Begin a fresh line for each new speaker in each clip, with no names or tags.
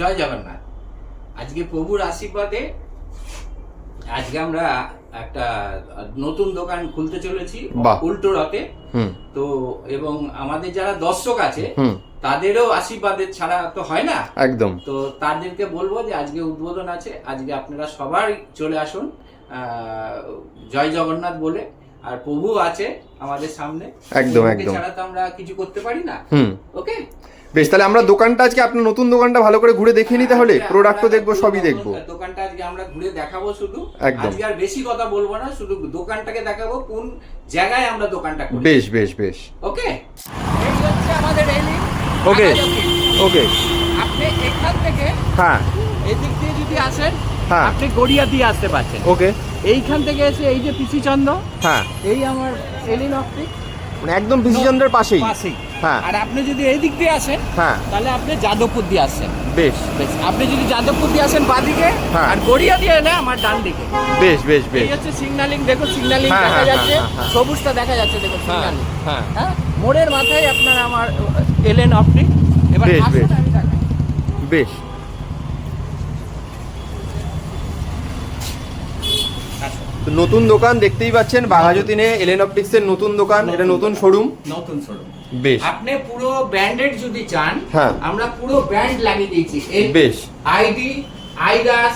জয় জগন্নাথ। আজকে প্রভুর আশীর্বাদে আজকে আমরা একটা নতুন দোকান খুলতে চলেছি উল্টো রথে। তো এবং আমাদের যারা দর্শক আছে তাদেরও আশীর্বাদের ছাড়া তো হয় না।
একদম।
তো তাদেরকে বলব যে আজকে উদ্বোধন আছে আজকে আপনারা সবাই চলে আসুন জয় জগন্নাথ বলে। আর প্রভু আছে আমাদের সামনে।
একদম, একদম।
ছাড়া তো আমরা কিছু করতে পারি না।
হুম।
ওকে
বেশ তাহলে আমরা দোকানটা আজকে আপনার নতুন দোকানটা ভালো করে ঘুরে দেখিয়ে নিই তাহলে? প্রোডাক্টও দেখব সবই দেখব।
দোকানটা আজকে আমরা ঘুরে দেখাবো শুধু।
একদম।
আজকে আর বেশি কথা বলব না শুধু দোকানটাকে দেখাবো কোন জায়গায় আমরা দোকানটা করি।
বেশ বেশ বেশ।
ওকে? এই হচ্ছে আমাদের রেলিং
ওকে ওকে।
আপনি এখান থেকে
হ্যাঁ।
এদিক দিয়ে যদি আসেন
হ্যাঁ।
আপনি গড়িয়া দিয়ে আসতে পারছেন।
ওকে।
এইখান থেকে এসে এই যে পিসি চন্দ্র
হ্যাঁ।
এই আমার এলিন অপটিক
মানে একদম বিসিচন্দ্রের পাশেই।
পাশেই।
হ্যাঁ।
আর আপনি যদি এই দিক দিয়ে আসেন
হ্যাঁ।
তাহলে আপনি যাদবপুর দিয়ে আসছেন।
বেশ।
বেশ। আপনি যদি যাদবপুর দিয়ে আসেন বাদিকে
হ্যাঁ।
আর গড়িয়া দিয়ে এলে আমার ডান দিকে।
বেশ বেশ
এই
বেশ
হচ্ছে সিগন্যালিং দেখো সিগন্যালিং
হ্যাঁ,
দেখা
হ্যাঁ,
যাচ্ছে। সবুজটা দেখা যাচ্ছে দেখো সিগন্যালিং
হ্যাঁ।
হ্যাঁ? মোড়ের মাথায় আপনার আমার এলেন অপটিক এবার আসুন। আমি
বেশ
আসুন।
তো নতুন দোকান দেখতেই পাচ্ছেন বাঘাযতীনে এলেন অপটিক্সের নতুন দোকান এটা নতুন শোরুম
নতুন শোরুম
বেশ।
আপনি পুরো ব্র্যান্ডেড যদি চান
হ্যাঁ।
আমরা পুরো ব্র্যান্ড লাগিয়ে দিয়েছি।
বেশ।
ID Adidas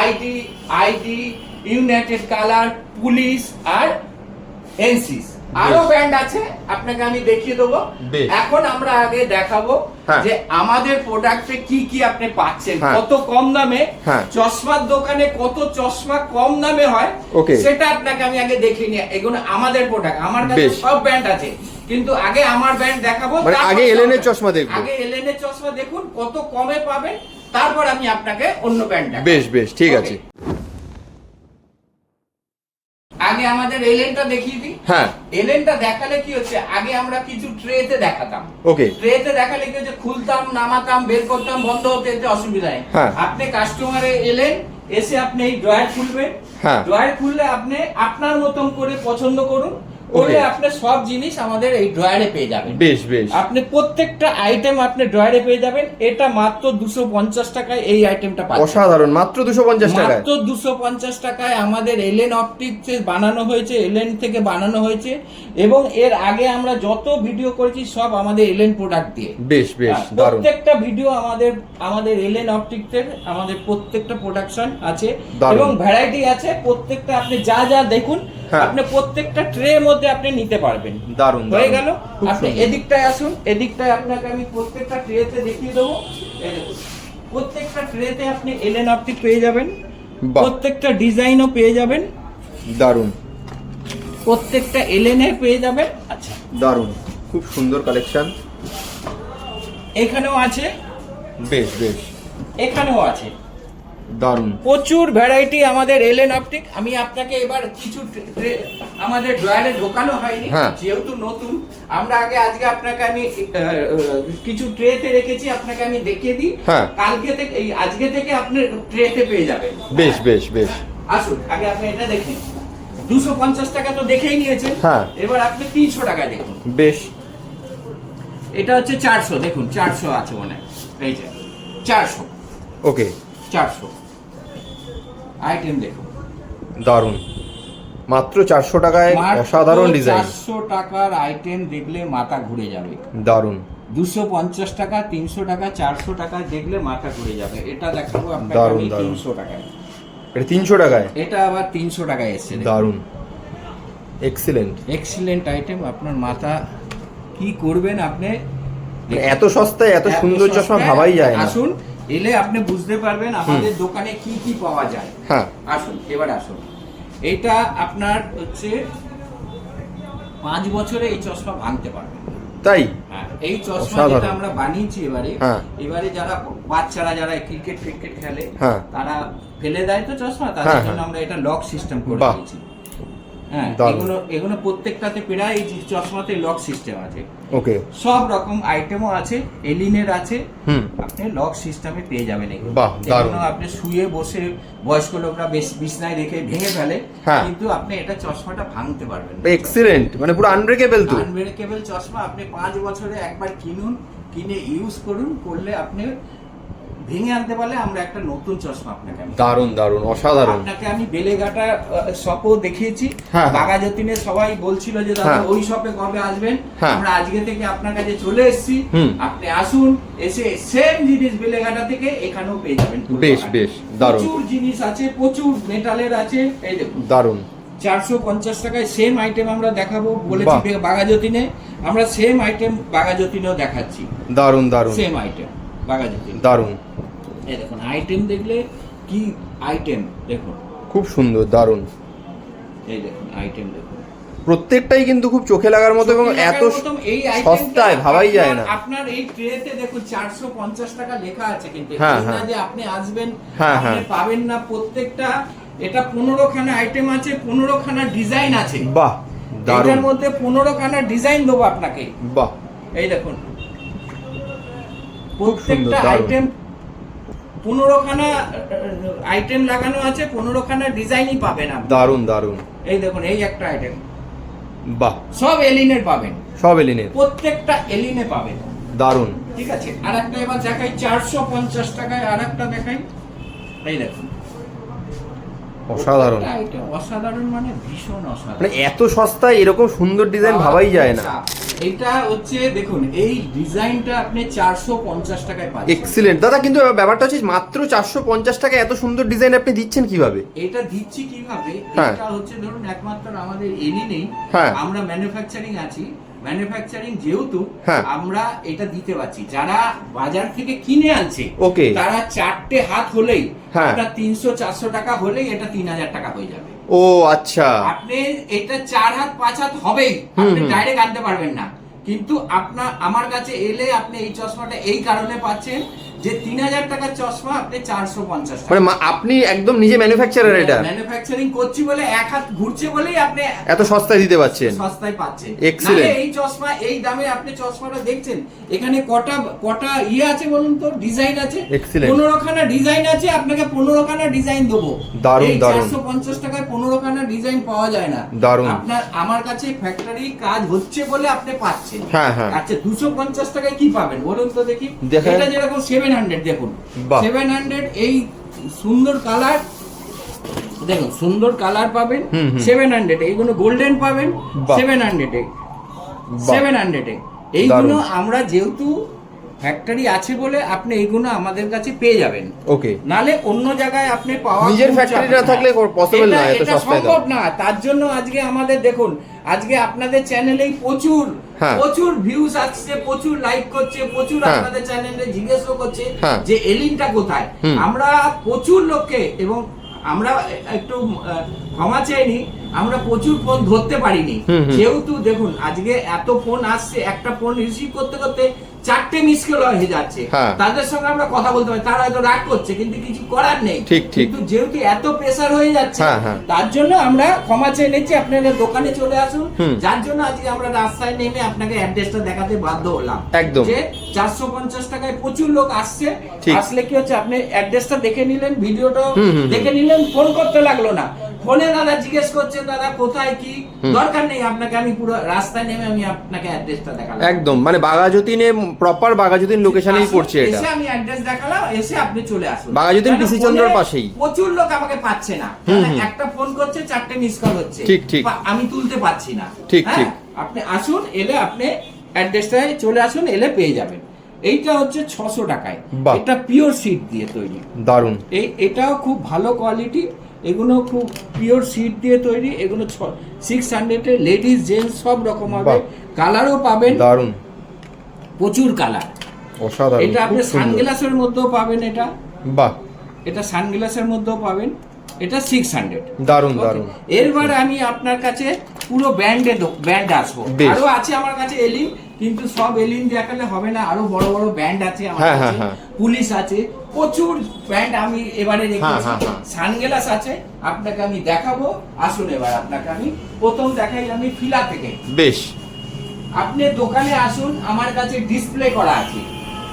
ID ID united colour police আর এনসিস আরও
বেশ।
ব্র্যান্ড আছে আপনাকে আমি দেখিয়ে দেবো এখন আমরা আগে দেখাবো
হ্যাঁ।
যে আমাদের প্রোডাক্টে কি কি আপনি পাচ্ছেন
হ্যাঁ।
কত কম দামে
হ্যাঁ।
চশমার দোকানে কত চশমা কম দামে হয় সেটা আপনাকে আমি আগে দেখিয়ে নিয়ে এগুলো আমাদের প্রোডাক্ট আমার কাছে সব ব্র্যান্ড আছে কিন্তু আগে আমার ব্র্যান্ড দেখাবো
মানে আগে
brand।
চশমা দেখব।
আগে এলেনের চশমা দেখুন কত কমে পাবেন তারপর আমি আপনাকে অন্য ব্র্যান্ড দেখাবো
বেশ বেশ ঠিক আছে
আগে আমাদের এলেনটা দেখিয়ে
হ্যাঁ।
এলেনটা দেখালে কি হচ্ছে? আগে আমরা কিছু ট্রেতে দেখাতাম।
ওকে।
ট্রেতে দেখালে কি হচ্ছে? খুলতাম নামাতাম বের করতাম বন্ধ হতে এতে অসুবিধা নেই।
হ্যাঁ।
আপনি কাস্টমারে এলেন এসে আপনি এই ড্রয়ার খুলবেন।
হ্যাঁ।
ড্রয়ার খুললে আপনি আপনার মতন করে পছন্দ করুন আপনি সব জিনিস আমাদের এই ড্রয়ারে পেয়ে যাবেন।
বেশ বেশ।
আপনি প্রত্যেকটা আইটেম আপনি ড্রয়ারে পেয়ে যাবেন। এটা মাত্র দুশো পঞ্চাশ টাকায় এই আইটেমটা পাচ্ছেন।
অসাধারণ মাত্র দুশো পঞ্চাশ টাকায়?
মাত্র দুশো পঞ্চাশ টাকায় আমাদের এলেন অপটিক্সে বানানো হয়েছে এলেন থেকে বানানো হয়েছে এবং এর আগে আমরা যত ভিডিও করেছি সব আমাদের এলেন প্রোডাক্ট দিয়ে।
বেশ বেশ দারুণ।
প্রত্যেকটা ভিডিও আমাদের আমাদের এলেন অপটিক্সের আমাদের প্রত্যেকটা প্রোডাকশন আছে এবং ভ্যারাইটি আছে। প্রত্যেকটা আপনি যা যা দেখুন। আপনি প্রত্যেকটা ট্রে মধ্যে আপনি নিতে পারবেন।
দারুণ
হয়ে গেল? আপনি এদিকটায় আসুন এদিকটায় আপনাকে আমি প্রত্যেকটা ট্রেতে দেখিয়ে দেবো। প্রত্যেকটা ট্রেতে আপনি এলেন অপটিক পেয়ে যাবেন। প্রত্যেকটা ডিজাইনও পেয়ে যাবেন।
দারুণ।
প্রত্যেকটা এলেনের পেয়ে যাবেন। আচ্ছা।
দারুণ। খুব সুন্দর কালেকশন
এখানেও আছে?
বেশ বেশ।
এখানেও আছে।
দারুণ।
প্রচুর ভ্যারাইটি আমাদের এলেন অপটিক আমি আপনাকে এবার কিছু আমাদের ড্রয়ারে ঢোকানো হয়নি
হ্যাঁ।
যেহেতু নতুন। আমরা আগে আজকে আপনাকে আমি কিছু ট্রেতে রেখেছি আপনাকে আমি দেখিয়ে দিই।
হ্যাঁ।
কালকে থেকে এই আজকে থেকে আপনি ট্রেতে পেয়ে যাবেন।
বেশ বেশ বেশ।
আসুন আগে আপনি এটা দেখেন দুশো পঞ্চাশ টাকা তো দেখেই নিয়েছেন।
হ্যাঁ।
এবার আপনি তিনশো টাকা দেখুন।
বেশ।
এটা হচ্ছে চারশো দেখুন চারশো আছে মনে হয়। এই যে চারশো।
ওকে।
চারশো। আইটেম দেখুন
দারুণ। মাত্র চারশো টাকায় অসাধারণ ডিজাইন
চারশো টাকার আইটেম দেখলে মাথা ঘুরে যাবে।
দারুণ।
দুশো পঞ্চাশ টাকা তিনশো টাকা চারশো টাকা দেখলে মাথা ঘুরে যাবে। এটা দেখাবো আপনাকে তিনশো টাকায়।
এটা তিনশো টাকায়?
এটা আবার তিনশো টাকায় এসছে।
দারুণ। এক্সিলেন্ট
এক্সিলেন্ট আইটেম আপনার মাথা কি করবেন আপনি?
মানে এত সস্তায় এত সুন্দর চশমা ভাবাই যায় না।
আসুন এলে আপনি বুঝতে পারবেন আমাদের দোকানে কি কি পাওয়া যায়।
হ্যাঁ।
আসুন এবার আসুন। এটা আপনার হচ্ছে পাঁচ বছরে এই চশমা ভাঙতে পারবে
তাই?
হ্যাঁ, এই চশমা যেটা আমরা বানিয়েছি এবারে
হ্যাঁ।
এবারে যারা বাচ্চারা যারা ক্রিকেট ক্রিকেট খেলে। তারা ফেলে দেয় তো চশমা তাদের জন্য। আমরা এটা লক সিস্টেম করে দিয়েছি। হ্যাঁ এগুলো এগুলো প্রত্যেকটাতে প্রায় এই চশমাতে লক সিস্টেম আছে।
ওকে।
সব রকম আইটেমও আছে এলিনের আছে আপনি লক সিস্টেমে পেয়ে যাবেন এগুলো। এগুলো আপনি শুয়ে বসে বয়স্ক লোকরা বেশ বিছনায় রেখে ভেঙে ফেলে
হ্যাঁ।
কিন্তু আপনি এটা চশমাটা ভাঙতে পারবেন।
এক্সিলেন্ট মানে পুরো আনব্রেকেবল তো।
আনব্রেকেবল চশমা আপনি পাঁচ বছরে একবার কিনুন কিনে ইউজ করুন করলে আপনি ভেঙে আনতে পারলে আমরা একটা নতুন চশমা আপনাকে
দারুণ দারুণ অসাধারণ।
আপনাকে আমি বেলেঘাটা শপও দেখিয়েছি।
হ্যাঁ।
বাগাযতীনে সবাই বলছিল যে দাদা
হ্যাঁ।
ওই শপে কবে আসবেন?
হ্যাঁ।
আমরা আজকে থেকে আপনার কাছে চলে এসেছি। আপনি আসুন এসে সেম জিনিস বেলেঘাটা থেকে এখানেও পেয়ে যাবেন।
বেশ, বেশ, দারুণ।
প্রচুর জিনিস আছে প্রচুর মেটালের আছে। এই দেখুন।
দারুণ।
চারশো পঞ্চাশ টাকায় সেম আইটেম আমরা দেখাবো বলেছি। বাগাযতীনে আমরা সেম আইটেম বাগাযতীনেও দেখাচ্ছি।
দারুণ দারুণ।
সেম আইটেম
দারুণ।
এই দেখুন আইটেম দেখলে কি আইটেম দেখুন।
খুব সুন্দর দারুণ।
এই দেখুন আইটেম দেখুন।
প্রত্যেকটাই কিন্তু খুব চোখে লাগার মতো এবং এত সস্তায় ভাবাই যায় না।
আপনার- এই ট্রেতে দেখুন চারশো পঞ্চাশ টাকা লেখা আছে কিন্তু।
হ্যাঁ, হ্যাঁ।
যে আপনি আসবেন
হ্যাঁ,
আপনি
হ্যাঁ।
পাবেন না প্রত্যেকটা এটা পনেরো খানা আইটেম আছে পনেরো খানা ডিজাইন আছে।
বাহ
এটার মধ্যে পনেরো খানা ডিজাইন দেবো আপনাকে।
বাহ।
এই দেখুন প্রত্যেকটা আইটেম পনেরো খানা আইটেম লাগানো আছে পনেরো খানা ডিজাইনই পাবেন আপনি
দারুণ দারুণ।
এই দেখুন এই একটা আইটেম
বাহ।
সব এলিনের পাবেন।
সব এলিনের
প্রত্যেকটা এলিনে পাবেন।
দারুণ।
ঠিক আছে আর একটা এবার দেখাই চারশো পঞ্চাশ টাকায় আর একটা দেখাই। এই দেখুন।
অসাধারণ।
অসাধারণ মানে ভীষণ অসাধারণ।
মানে এত সস্তায় এরকম সুন্দর ডিজাইন ভাবাই যায় না।
এটা হচ্ছে দেখুন এই ডিজাইনটা আপনি চারশো পঞ্চাশ টাকায় পাচ্ছেন।
এক্সিলেন্ট দাদা কিন্তু ব্যাপারটা হচ্ছে মাত্র চারশো পঞ্চাশ টাকা এত সুন্দর ডিজাইন আপনি দিচ্ছেন কীভাবে?
এটা দিচ্ছি কীভাবে?
হ্যাঁ।
এটা হচ্ছে ধরুন একমাত্র আমাদের এলি নেই।
হ্যাঁ।
আমরা ম্যানুফ্যাকচারিং আছি। ম্যানুফ্যাকচারিং যেহেতু
হ্যাঁ।
আমরা এটা দিতে পারছি। যারা বাজার থেকে কিনে আনছে
ওকে
তারা চারটে হাত হলেই
হ্যাঁ।
আপনার তিনশো চারশো টাকা হলেই এটা তিন হাজার টাকা হয়ে যাবে।
ও আচ্ছা।
আপনি এটা চার হাত পাঁচ হাত হবেই। আপনি ডাইরেক্ট আনতে পারবেন না। কিন্তু আপনার আমার কাছে এলে আপনি এই চশমাটা এই কারণে পাচ্ছেন যে তিন হাজার টাকার চশমা আপনি চারশো পঞ্চাশ
মানে আপনি একদম নিজে ম্যানুফ্যাকচারার এটা
ম্যানুফ্যাকচারিং করছি বলে এক হাত ঘুরছে বলেই আপনি
এত সস্তায় দিতে পারছেন
সস্তায় পাচ্ছেন. নাহলে এই চশমা এই দামে আপনি চশমাটা দেখছেন এখানে কটা কটা ইয়ে আছে বলুন তো ডিজাইন আছে. পনেরো খানা ডিজাইন আছে আপনাকে পনেরো খানা ডিজাইন দেবো
দারুণ,
এই
দারুণ।
চারশো পঞ্চাশ টাকায় পনেরো খানা ডিজাইন পাওয়া যায় না
দারুণ।
আপনার আমার কাছে ফ্যাক্টরি কাজ হচ্ছে বলে আপনি পাচ্ছেন
হ্যাঁ, হ্যাঁ।
আচ্ছা দুশো পঞ্চাশ টাকায় কি পাবেন বলুন তো দেখি। এটা যেরকম সেভেন হান্ড্রেড দেখুন। সেভেন হান্ড্রেড এই সুন্দর কালার দেখুন সুন্দর কালার পাবেন। সেভেন হান্ড্রেড এইগুলো গোল্ডেন পাবেন। সেভেন হান্ড্রেডে। সেভেন হান্ড্রেডে এইগুলো আমরা যেহেতু ফ্যাক্টরি আছে বলে আপনি এইগুলো আমাদের কাছে পেয়ে যাবেন।
ওকে।
নালে অন্য জায়গায় আপনি পাওয়া
নিজের
চাপ।
না থাকলে
এটা-
না,
এটা সম্ভব না তার জন্য আজকে আমাদের দেখুন আজকে আপনাদের চ্যানেলেই প্রচুর। প্রচুর ভিউজ আসছে প্রচুর লাইক করছে প্রচুর
হ্যাঁ।
আপনাদের চ্যানেলে জিজ্ঞেসও করছে
হ্যাঁ।
যে এলিনটা কোথায় আমরা প্রচুর লোককে এবং আমরা একটু ক্ষমা চাইনি আমরা প্রচুর ফোন ধরতে পারিনি। যেহেতু দেখুন আজকে এত ফোন আসছে একটা ফোন রিসিভ করতে করতে চারটে মিস কল হয়ে যাচ্ছে
হ্যাঁ।
তাদের সঙ্গে আমরা কথা বলতে পারি তারা হয়তো রাগ করছে কিন্তু কিছু করার নেই
ঠিক, ঠিক।
কিন্তু যেহেতু এত প্রেসার হয়ে যাচ্ছে
হ্যাঁ, হ্যাঁ।
তার জন্য আমরা ক্ষমা চেয়ে নিচ্ছি আপনারা দোকানে চলে আসুন যার জন্য আজকে আমরা রাস্তায় নেমে আপনাকে অ্যাড্রেসটা দেখাতে বাধ্য হলাম
একদম।
যে চারশো পঞ্চাশ টাকায় প্রচুর লোক আসছে। আসলে কি হচ্ছে আপনি অ্যাড্রেসটা দেখে নিলেন ভিডিওটা। দেখে নিলেন ফোন করতে লাগল না ফোনে দাদা জিজ্ঞেস করছে দাদা কোথায় কি? দরকার নেই আপনাকে আমি পুরো রাস্তায় নেমে আমি আপনাকে অ্যাড্রেসটা দেখালাম।
একদম মানে বাগাযতীনে প্রপার বাগাযতীন লোকেশনেই পড়ছে এটা।
এসে আমি অ্যাড্রেস দেখালাম এসে আপনি চলে আসুন। কেন
PC চন্দ্রর পাশেই।
প্রচুর লোক আমাকে পাচ্ছে না। একটা ফোন করছে চারটে মিস কল হচ্ছে।
ঠিক, ঠিক।
আমি তুলতে পারছি না।
ঠিক,
হ্যাঁ?
ঠিক।
আপনি আসুন এলে আপনি অ্যাড্রেসটায় চলে আসুন এলে পেয়ে যাবেন। এইটা হচ্ছে ছশো টাকায়। এটা পিওর সিট দিয়ে তৈরি।
দারুণ
এই এটাও খুব ভালো কোয়ালিটি এগুলো খুব পিওর সিট দিয়ে তৈরি এগুলো সিক্স হান্ড্রেডে লেডিস জেন্টস সব রকম হবে। কালারও পাবেন।
দারুণ।
প্রচুর কালার
অসাধারণ।
এটা আপনি সানগ্লাসের মধ্যেও পাবেন এটা।
বাহ।
এটা সানগ্লাসের মধ্যেও পাবেন। এটা সিক্স হান্ড্রেড
দারুণ দারুণ।
এরবার আমি আপনার কাছে পুরো ব্যান্ডে ব্যান্ড আসব।
বেশ।
আরও আছে আমার কাছে এলিন কিন্তু সব এলিন দেখালে হবে না আরও বড় বড় ব্যান্ড আছে আমার
হ্যাঁ, হ্যাঁ,
কাছে
হ্যাঁ।
পুলিশ আছে প্রচুর ব্যান্ড আমি এবারে রেখেছি
হ্যাঁ, হ্যাঁ।
সানগ্লাস আছে আপনাকে আমি দেখাবো আসুন এবার আপনাকে আমি। প্রথম দেখাই আমি ফিলা থেকে।
বেশ।
আপনি দোকানে আসুন আমার কাছে ডিসপ্লে করা আছে।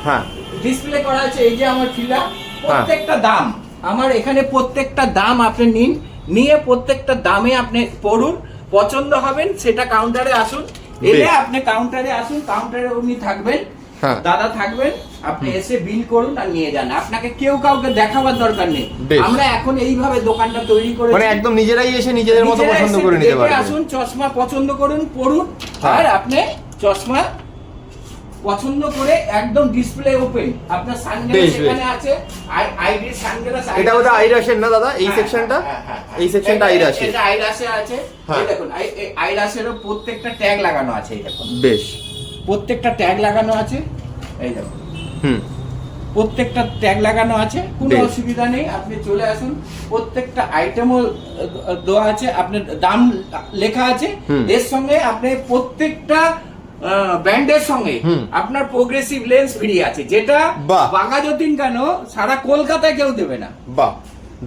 হ্যাঁ।
ডিসপ্লে করা আছে এই যে আমার ফিলা প্রত্যেকটা দাম আমার এখানে প্রত্যেকটা দাম আপনি নিন। নিয়ে প্রত্যেকটা দামে আপনি পড়ুন পছন্দ হবেন সেটা কাউন্টারে আসুন। এলে আপনি কাউন্টারে আসুন কাউন্টারে উনি থাকবেন
হ্যাঁ।
দাদা থাকবেন আপনি এসে বিল করুন আর নিয়ে যান। আপনাকে কেউ কাউকে দেখাবার দরকার নেই। আমরা এখন এইভাবে দোকানটা তৈরি করে
মানে একদম নিজেরাই এসে নিজেদের মতো পছন্দ করে নিতে পারবেন।
আসুন চশমা পছন্দ করুন পড়ুন
হ্যাঁ।
আর আপনি চশমা পছন্দ করে একদম ডিসপ্লে ওপেন আপনার সানগ্লাস এখানে আছে আইডি সানগ্লাস
এটা আইরাসের না দাদা? এই সেকশনটা
হ্যাঁ, হ্যাঁ, হ্যাঁ।
এই সেকশনটা
এটা-
আইরাসের
এটা আইরাসে আছে। এই দেখুন আই- আইরাসেরও প্রত্যেকটা ট্যাগ লাগানো আছে এই দেখুন।
বেশ।
প্রত্যেকটা ট্যাগ লাগানো আছে এই দেখুন।
হুম।
প্রত্যেকটা ট্যাগ লাগানো আছে কোনো অসুবিধা নেই আপনি চলে আসুন। প্রত্যেকটা আইটেমও দেওয়া আছে আপনার দাম লেখা আছে। এর সঙ্গে আপনি প্রত্যেকটা ব্যান্ডের সঙ্গে আপনার প্রোগ্রেসিভ লেন্স ফ্রি আছে যেটা
বাঘা
যতীন কেন সারা কলকাতায় কেউ দেবে না।
বাহ।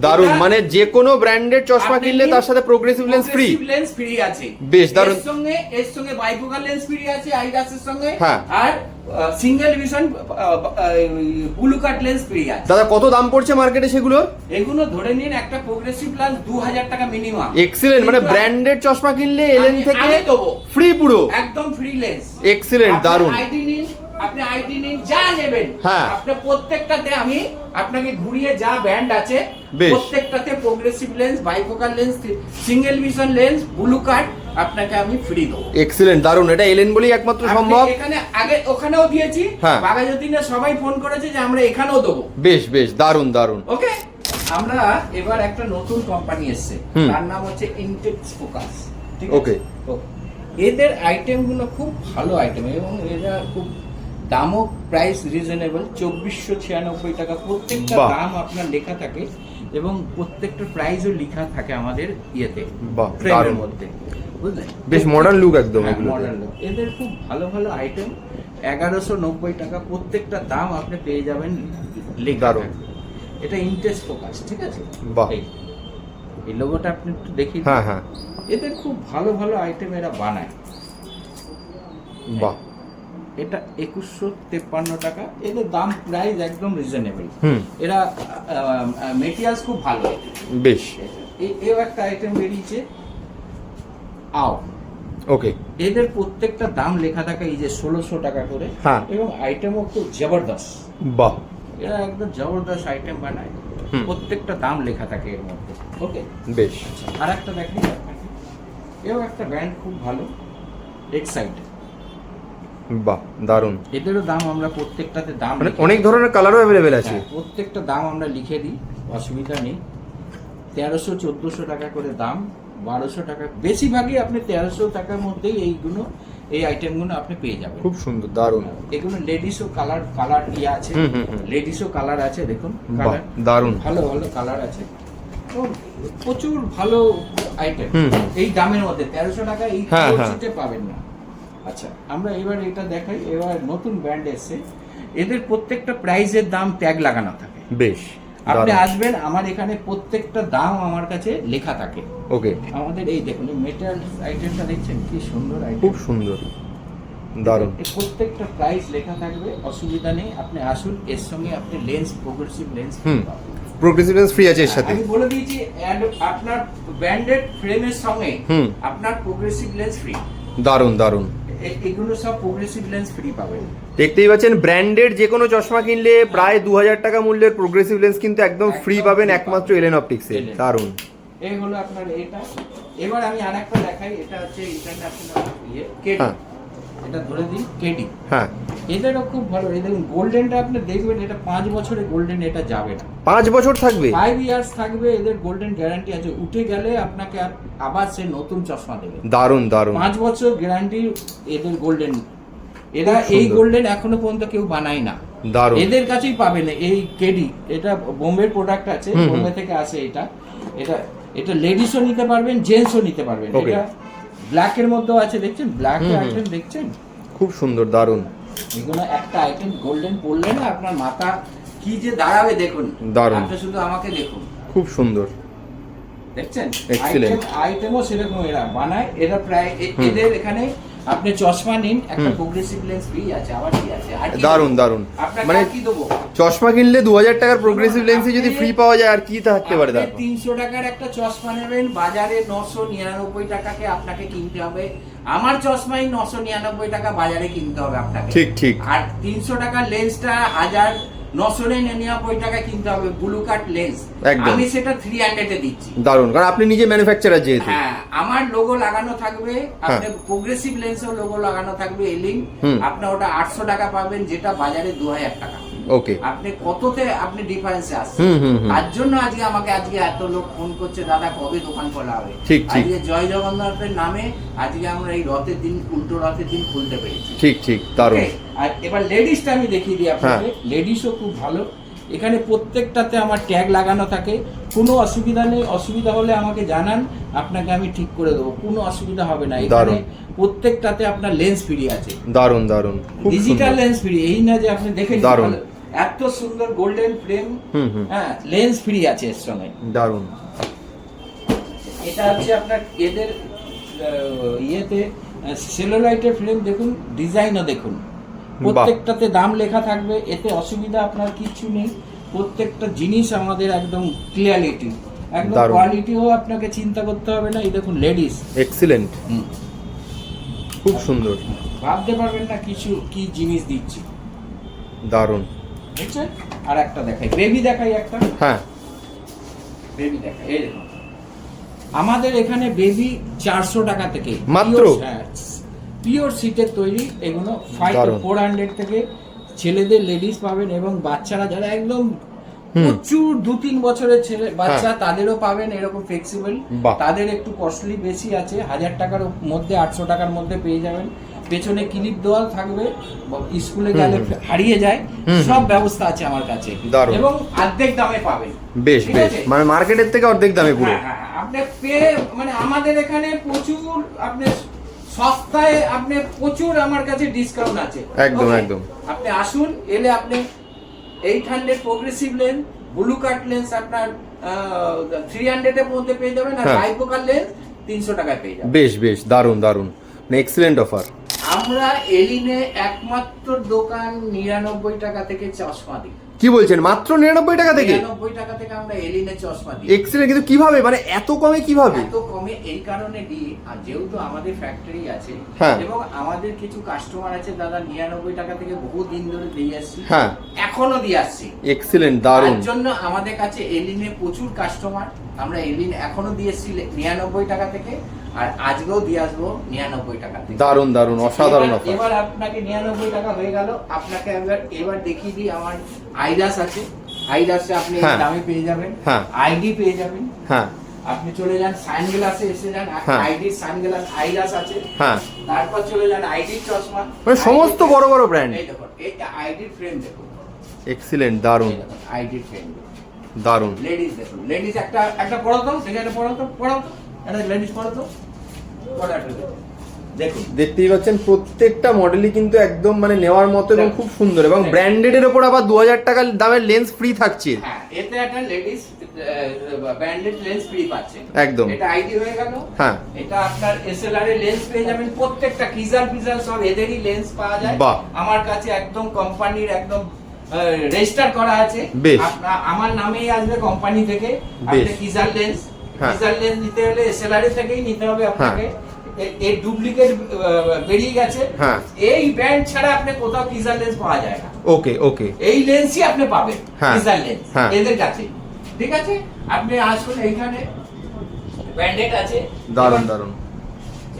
দারুণ
মানে যে কোনো ব্র্যান্ডের চশমা কিনলে তার সাথে progressive lens free
lens free আছে।
বেশ।
এর সঙ্গে এর সঙ্গে বাইফোকাল লেন্স ফ্রি আছে আইরাসের সঙ্গে।
হ্যাঁ।
আর single vision blue cut lens free আছে।
দাদা কত দাম পড়ছে মার্কেটে সেগুলো?
এগুলো ধরে নিন একটা প্রোগ্রেসিভ দু হাজার টাকা মিনিমাম
এক্সিলেন্ট মানে ব্র্যান্ডেড চশমা কিনলে এলেন থেকে ফ্রি পুরো।
একদম ফ্রি লেন্স
এক্সিলেন্ট
দারুণ আপনি আইডি নিন যা নেবেন।
হ্যাঁ।
আপনি প্রত্যেকটাতে আমি আপনাকে ঘুরিয়ে যা ব্যান্ড আছে প্রত্যেকটাতে progressive lens bifocal lens single vision lens blue cut আপনাকে আমি ফ্রি দেবো।
এক্সিলেন্ট দারুণ এটা এলেন বলেই একমাত্র সম্ভব।
এখানে আগে ওখানেও দিয়েছি
হ্যাঁ।
বাগাজতিনে সবাই ফোন করেছে যে আমরা এখানেও দেবো।
বেশ বেশ দারুণ দারুণ
ওকে আমরা এবার একটা নতুন কোম্পানি এসছে। তার নাম হচ্ছে ইনটেক্স ফোকাস ঠিক. তো এদের আইটেমগুলো খুব ভালো আইটেম এবং এরা খুব দামও প্রাইস রিজনেবল চব্বিশশো ছিয়ানব্বই টাকা। প্রত্যেকটা দাম আপনার লেখা থাকে এবং প্রত্যেকটা প্রাইসও লেখা থাকে আমাদের ইয়েতে ফ্রেমের মধ্যে। বুঝলেন?
বেশ modern look একদম
হ্যাঁ,
এগুলোতে।
modern look। এদের খুব ভালো ভালো আইটেম এগারোশো নব্বই টাকা প্রত্যেকটা দাম আপনি পেয়ে যাবেন লেখা এটা ইন্টারেস্ট ফোকাস ঠিক আছে?
বাহ।
এই এই লোগোটা আপনি একটু দেখি
হ্যাঁ হ্যাঁ।
এদের খুব ভালো ভালো আইটেম এরা বানায়।
বাহ।
এটা একুশশো তেপ্পান্ন টাকা। এদের দাম প্রাইস একদম রিজনেবল এরা মেটেরিয়ালস খুব ভালো।
বেশ।
এও একটা আইটেম বেরিয়েছে। আও।
ওকে।
এদের প্রত্যেকটা দাম লেখা থাকে এই যে ষোলোশো টাকা করে।
হ্যাঁ।
এবং আইটেমও খুব জবরদস্ত।
বাহ।
এরা একদম জবরদস্ত আইটেম বানায়। প্রত্যেকটা দাম লেখা থাকে এর মধ্যে। ওকে?
বেশ।
আর একটা দেখি। এও একটা ব্র্যান্ড খুব ভালো। এক্সাইট
বাহ দারুণ
এদেরও দাম আমরা প্রত্যেকটাতে দাম
মানে অনেক ধরনের কালারও অ্যাভেলেবেল আছে।
হ্যাঁ, প্রত্যেকটা দাম আমরা লিখে দিই অসুবিধা নেই। তেরোশো চোদ্দোশো টাকা করে দাম বারোশো টাকা। বেশিরভাগই আপনি তেরোশো টাকার মধ্যেই এইগুলো এই আইটেমগুলো আপনি পেয়ে যাবেন।
খুব সুন্দর দারুণ
এগুলো লেডিসও কালার কালার ইয়ে আছে। লেডিসও কালার আছে দেখুন। কালার
দারুণ
ভালো ভালো কালার আছে। প্রচুর ভালো আইটেম এই দামের মধ্যে তেরোশো টাকা এই
হ্যাঁ, হ্যাঁ।
পাবেন না। আচ্ছা আমরা এবার এটা দেখাই এবার নতুন ব্র্যান্ড এসছে। এদের প্রত্যেকটা প্রাইসের দাম ট্যাগ লাগানো থাকে।
বেশ
আপনি আসবেন আমার এখানে প্রত্যেকটা দাম আমার কাছে লেখা থাকে।
ওকে।
আমাদের এই দেখুন মেটাল আইটেমটা দেখছেন কি সুন্দর আইটেম
খুব সুন্দর দারুণ
প্রত্যেকটা প্রাইস লেখা থাকবে অসুবিধা নেই আপনি আসুন এর সঙ্গে আপনি lens progressive lens
progressive lens free আছে এর সাথে।
আমি বলে দিয়েছি আপনার ব্র্যান্ডেড ফ্রেমের সঙ্গে
হুম।
আপনার প্রোগ্রেসিভ লেন্স ফ্রি
দারুণ দারুণ
এগুলো সব প্রোগ্রেসিভ লেন্স ফ্রি পাবেন।
দেখতেই পাচ্ছেন ব্র্যান্ডেড যে কোনো চশমা কিনলে প্রায় দু হাজার টাকা মূল্যের প্রোগ্রেসিভ লেন্স কিন্তু একদম ফ্রি পাবেন একমাত্র এলেন অপটিক্সে
দারুণ।
দারুণ
এই হলো আপনার এটা। এবার আমি আরেকটা দেখাই এটা হচ্ছে ইন্টারন্যাশনাল ইয়ে। কেডি
হ্যাঁ।
এটা ধরে দিই কেডি
হ্যাঁ।
এদেরও খুব ভালো। এই দেখুন গোল্ডেনটা আপনি দেখবেন এটা পাঁচ বছরে গোল্ডেন এটা যাবে না।
পাঁচ বছর থাকবে?
ফাইভ ইয়ার্স থাকবে এদের গোল্ডেন গ্যারান্টি আছে। উঠে গেলে আপনাকে আবার সে নতুন চশমা দেবে।
দারুণ দারুণ
পাঁচ বছর গ্যারান্টি এদের গোল্ডেন এরা এই গোল্ডেন এখনও পর্যন্ত কেউ বানায় না।
দারুণ
এদের কাছেই পাবেন এই কেডি এটা বোম্বের প্রোডাক্ট আছে। বোম্বে থেকে আসে এটা। এটা এটা লেডিসও নিতে পারবেন জেন্টসও নিতে পারবেন. এটা ব্ল্যাকের মধ্যেও আছে দেখছেন? ব্ল্যাক
হুম।
দেখছেন?
খুব সুন্দর দারুণ
এগুলো একটা আইটেম গোল্ডেন পরলে না আপনার মাথা কি যে দাঁড়াবে দেখুন।
দারুণ।
আপনি শুধু আমাকে দেখুন।
খুব সুন্দর।
দেখছেন?
এক্সিলেন্ট
আইটেম আইটেমও সেরকম এরা বানায়। এরা প্রায় এদের এখানে আপনি চশমা নিন একটা প্রোগ্রেসিভ লেন্স ফ্রি আছে আবার কি আছে?
দারুণ
দারুণ
মানে
কি দেবো?
চশমা কিনলে দু হাজার টাকার প্রোগ্রেসিভ লেন্সে যদি ফ্রি পাওয়া যায় আর কি থাকতে পারে তার
তিনশো টাকার একটা চশমা নেবেন বাজারে নশো নিরানব্বই টাকাকে আপনাকে কিনতে হবে। আমার চশমাই নশো নিরানব্বই টাকা বাজারে কিনতে হবে আপনাকে।
ঠিক ঠিক।
আর তিনশো টাকার লেন্সটা হাজার নশো নিরানব্বই টাকা কিনতে হবে ব্লু কাট লেন্স। আমি সেটা থ্রি হান্ড্রেডে দিচ্ছি।
দারুণ কারণ আপনি নিজে ম্যানুফ্যাকচারার যেহেতু।
হ্যাঁ আমার লোগো লাগানো থাকবে আপনার প্রোগ্রেসিভ লেন্সেও লোগো লাগানো থাকবে এলিং
আপনি
আপনার ওটা আটশো টাকা পাবেন যেটা বাজারে দু হাজার টাকা।
ওকে
আপনি কততে আপনি ডিফারেন্সে আসছেন? তার জন্য আজকে আমাকে আজকে এত লোক ফোন করছে দাদা কবে দোকান খোলা হবে?
ঠিক, ঠিক।
আজকে জয় জগন্নাথের নামে আজকে আমরা এই রথের দিন উল্টো রথের দিন খুলতে পেরেছি।
ঠিক ঠিক
Okay? আর এবার লেডিসটা আমি দেখিয়ে দিই আপনাকে। লেডিসও খুব ভালো। এখানে প্রত্যেকটাতে আমার ট্যাগ লাগানো থাকে। কোনো অসুবিধা নেই। অসুবিধা হলে আমাকে জানান। আপনাকে আমি ঠিক করে দেবো। কোনো অসুবিধা হবে না। এখানে
দারুণ।
প্রত্যেকটাতে আপনার লেন্স ফ্রি আছে।
দারুণ দারুণ
ডিজিটাল লেন্স ফ্রি এই না যে আপনি দেখেন
দারুণ।
এত সুন্দর গোল্ডেন ফ্রেম হ্যাঁ লেন্স ফ্রি আছে এর সঙ্গে।
দারুণ
এটা হচ্ছে আপনার এদের ইয়েতে সেলুলাইটের ফ্রেম দেখুন ডিজাইনও দেখুন। প্রত্যেকটাতে দাম লেখা থাকবে এতে অসুবিধা আপনার কিছু নেই। প্রত্যেকটা জিনিস আমাদের একদম ক্লিয়ারিটি একদম
দারুণ।
কোয়ালিটিও আপনাকে চিন্তা করতে হবে না। এই দেখুন লেডিস
এক্সিলেন্ট খুব সুন্দর।
ভাবতে পারবেন না কিছু কি জিনিস দিচ্ছি। দারুণ আর একটা দেখাই। বেবি দেখাই একটা।
হ্যাঁ।
বেবি দেখা এই দেখুন। আমাদের এখানে বেবি চারশো টাকা থেকে
মাত্র?
পিওর সিটের তৈরি এগুলো ফাইভ ফোর হান্ড্রেড থেকে ছেলেদের লেডিস পাবেন এবং বাচ্চারা যারা একদম প্রচুর দু তিন বছরের ছেলে বাচ্চা তাদেরও পাবেন এরকম ফ্লেক্সিবল তাদের একটু কস্টলি বেশি আছে হাজার টাকার মধ্যে আটশো টাকার মধ্যে পেয়ে যাবেন। পেছনে ক্লিপ দেওয়া থাকবে স্কুলে গেলে হারিয়ে যায় সব ব্যবস্থা আছে আমার কাছে। এবং অর্ধেক দামে পাবেন।
বেশ বেশ। মানে মার্কেটের থেকে অর্ধেক দামে পুরো।
হ্যাঁ, হ্যাঁ, আপনি পেয়ে মানে আমাদের এখানে প্রচুর আপনি সস্তায় আপনি প্রচুর আমার কাছে ডিসকাউন্ট আছে।
একদম, একদম।
আপনি আসুন এলে আপনি eight hundred progressive lens blue cut lens আপনার থ্রি হান্ড্রেডের মধ্যে পেয়ে যাবেন আর
হ্যাঁ।
বাইপোকার লেন্স তিনশো টাকায় পেয়ে যাবেন।
বেশ বেশ। দারুণ দারুণ এক্সিলেন্ট অফার
আমরা এলিনে একমাত্র দোকান নিরানব্বই টাকা থেকে চশমা দিই
কি বলছেন? মাত্র নিরানব্বই টাকা থেকে?
নিরানব্বই টাকা থেকে আমরা এলিনে চশমা দিই।
এক্সিলেন্ট কিন্তু কীভাবে? মানে এত কমে কীভাবে?
এত কমে এই কারণে দিই আর যেহেতু আমাদের ফ্যাক্টরি আছে
হ্যাঁ।
এবং আমাদের কিছু কাস্টমার আছে দাদা নিরানব্বই টাকা থেকে বহু দিন ধরে দিয়ে আসছি
হ্যাঁ।
এখনও দিয়ে আসছি।
এক্সিলেন্ট
তার জন্য আমাদের কাছে এলিনে প্রচুর কাস্টমার আমরা এলিন এখনও দিয়ে এসছি নিরানব্বই টাকা থেকে আর আজকেও দিয়ে আসব নিরানব্বই টাকা থেকে।
দারুণ দারুণ অসাধারণ
এবার- এবার আপনাকে নিরানব্বই টাকা হয়ে গেল আপনাকে এবার এবার দেখিয়ে দিই আমার আইরাস আছে আইরাসে আপনি
হ্যাঁ।
দামে পেয়ে যাবেন।
হ্যাঁ।
আইডি পেয়ে যাবেন।
হ্যাঁ।
আপনি চলে যান সানগ্লাসে এসে যান। আইডি সানগ্লাস আইলাস আছে।
হ্যাঁ।
তারপর চলে যান আইডি চশমা।
মানে সমস্ত বড় বড় ব্র্যান্ড
এই দেখুন এইটা আইডি ফ্রেম দেখুন।
এক্সিলেন্ট
দারুণ আইডি ফ্রেম
দারুণ
লেডিস দেখুন লেডিস একটা একটা পড়ো তো দেখে একটা পড়ো তো পড়ো তো। একটা লেডিস পড়ো তো। পড়ো একটা দেখুন।
দেখতেই পাচ্ছেন প্রত্যেকটা মডেলই কিন্তু একদম মানে নেওয়ার মতো এবং খুব সুন্দর এবং
হ্যাঁ।
ব্র্যান্ডেড এর উপর আবার দু হাজার টাকার দামের লেন্স ফ্রি থাকছে
হ্যাঁ এতে একটা লেডিস ব্যান্ডেড লেন্স ফ্রি পাচ্ছেন
একদম।
এটা আইডি হয়ে গেল
হ্যাঁ
এটা আপনার এসএলআর এর লেন্স পেয়ে যাবেন প্রত্যেকটা কিজাল ফিজাল সব এদেরই লেন্স পাওয়া যায় আমার কাছে একদম কোম্পানির একদম রেজিস্টার করা আছে। আমার নামেই আসবে কোম্পানি থেকে আপনি। কিজাল লেন্স
হ্যাঁ।
কিজাল লেন্স নিতে হলে এসএলআর থেকেই নিতে হবে আপনাকে এ- এর ডুপ্লিকেট বেরিয়ে গেছে।
হ্যাঁ।
এই ব্র্যান্ড ছাড়া আপনি কোথাও কিজাল লেন্স পাওয়া যায় না।
ওকে ওকে।
এই লেন্সই আপনি পাবেন
হ্যাঁ,
কিজাল লেন্স
হ্যাঁ।
এদের কাছে। ঠিক আছে? আপনি আসুন এইখানে। ব্যান্ডেড আছে। দারুণ
দারুণ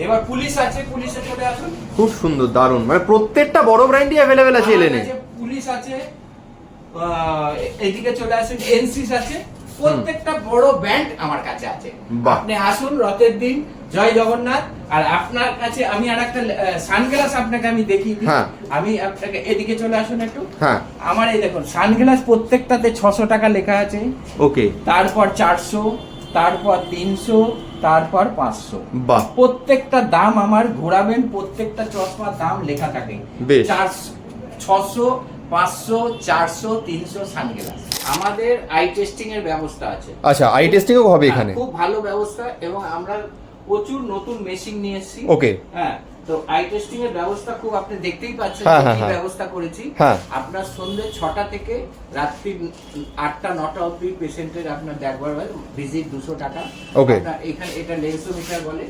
এবার পুলিশ আছে পুলিশে চলে আসুন।
খুব সুন্দর দারুণ মানে প্রত্যেকটা বড় ব্র্যান্ডই অ্যাভেলেবেল আছে এলেনে।
পুলিশ আছে এদিকে চলে আসুন। এনসিস আছে। প্রত্যেকটা বড় ব্যান্ড আমার কাছে আছে। আপনি আসুন রথের দিন জয় জগন্নাথ। আর আপনার কাছে আমি আর একটা সানগ্লাস আপনাকে আমি দেখিয়ে দিই।
হ্যাঁ।
আমি আপনাকে এদিকে চলে আসুন একটু।
হ্যাঁ।
আমার এই দেখুন সানগ্লাস প্রত্যেকটাতে ছশো টাকা লেখা আছে।
ওকে।
তারপর চারশো তারপর তিনশো তারপর পাঁচশো। প্রত্যেকটা দাম আমার ঘোরাবেন প্রত্যেকটা চশমার দাম লেখা থাকে।
বেশ।
চার ছশো পাঁচশো চারশো তিনশো সানগ্লাস। আমাদের আই টেস্টিং এর ব্যবস্থা আছে।
আচ্ছা আই টেস্টিংও হবে এখানে?
খুব ভালো ব্যবস্থা এবং আমরা প্রচুর নতুন মেশিন নিয়ে এসেছি।
ওকে
হ্যাঁ তো আই টেস্টিং এর ব্যবস্থা খুব আপনি দেখতেই পাচ্ছেন
হ্যাঁ, হ্যাঁ,
কি
হ্যাঁ।
ব্যবস্থা করেছি
হ্যাঁ।
আপনার সন্ধ্যে ছটা থেকে রাত্রি আটটা নটা অবধি পেশেন্টের আপনার দেখবার ভিজিট দুশো টাকা. আপনার এখানে এটা লেন্সোমিটার বলে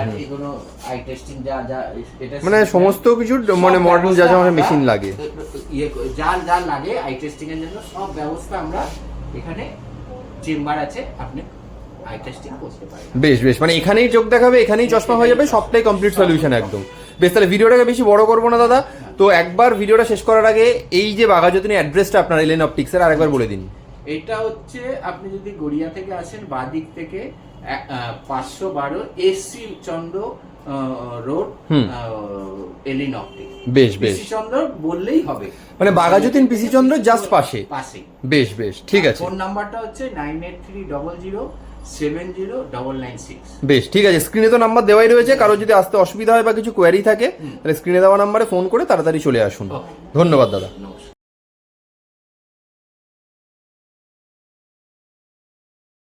আর। এগুলো আই টেস্টিং যা যা এটা
মানে সমস্ত কিছু মানে মডার্ন যা যা মেশিন লাগে
ইয়ে যা যা লাগে আই টেস্টিং এর জন্য সব ব্যবস্থা আমরা এখানে চেম্বার আছে আপনি
বেশ বেশ। মানে এখানেই চোখ দেখাবে এখানেই চশমা হয়ে যাবে সবটাই কমপ্লিট সলিউশন একদম। বেশ তাহলে ভিডিওটাকে বেশি বড় করব না দাদা। তো একবার ভিডিওটা শেষ করার আগে এই যে বাঘাযতীন অ্যাড্রেসটা আপনার এলেন অপটিক্সের আরেকবার বলে দিন।
এটা হচ্ছে আপনি যদি গড়িয়া থেকে আসেন বাদিক থেকে পাঁচশো বারো এসি চন্দ্র রোড এলিন অপটিক
বেশ বেশ।
চন্দ্র বললেই হবে।
মানে বাঘাযতীন পিসি চন্দ্র জাস্ট পাশে।
পাশে
বেশ বেশ। ঠিক আছে।
ফোন নাম্বারটা হচ্ছে nine eight three double zero
বেশ ঠিক আছে। স্ক্রিনে তো নাম্বার দেওয়াই রয়েছে। কারও যদি আসতে অসুবিধা হয় বা কিছু কোয়ারি থাকে তাহলে স্ক্রিনে দেওয়া নাম্বারে ফোন করে তাড়াতাড়ি চলে আসুন। ধন্যবাদ দাদা।